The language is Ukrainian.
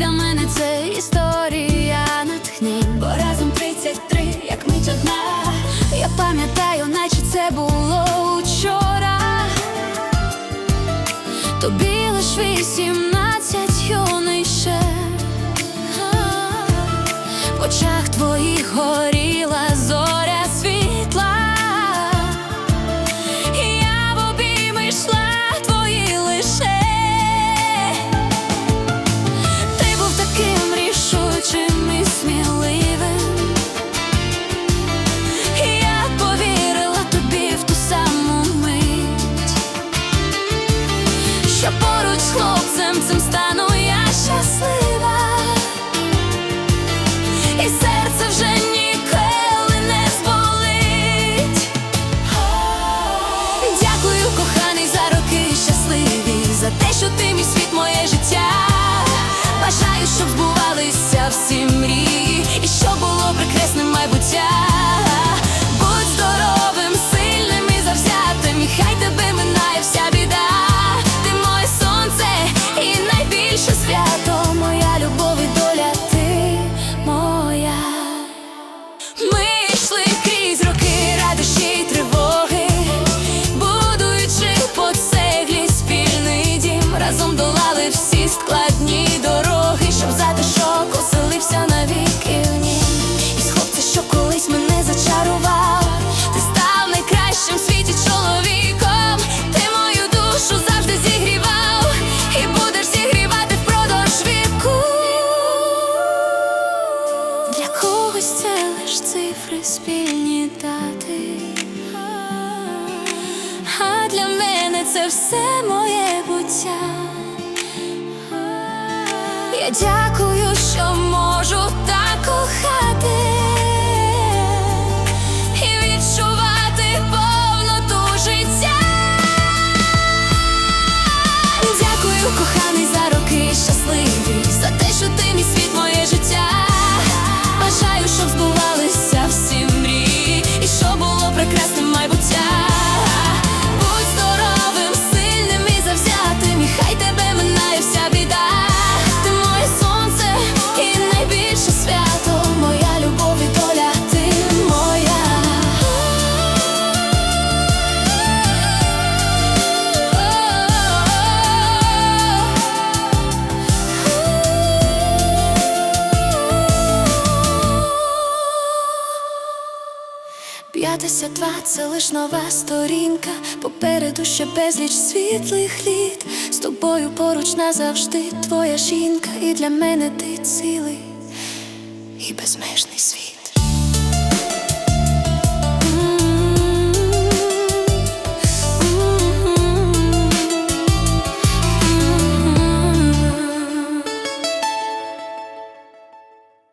для мене це історія натхнень. Бо разом 33, як мить одна. Я пам'ятаю, наче це було учора. Тобі лиш вісім. що поруч з хлопцем цим стану я щаслива. цифри спільні дати, а для мене це все моє буття. Я дякую, що. П'ятдесят два це лиш нова сторінка, попереду ще безліч світлих літ. З тобою поруч назавжди твоя жінка, і для мене ти цілий і безмежний світ.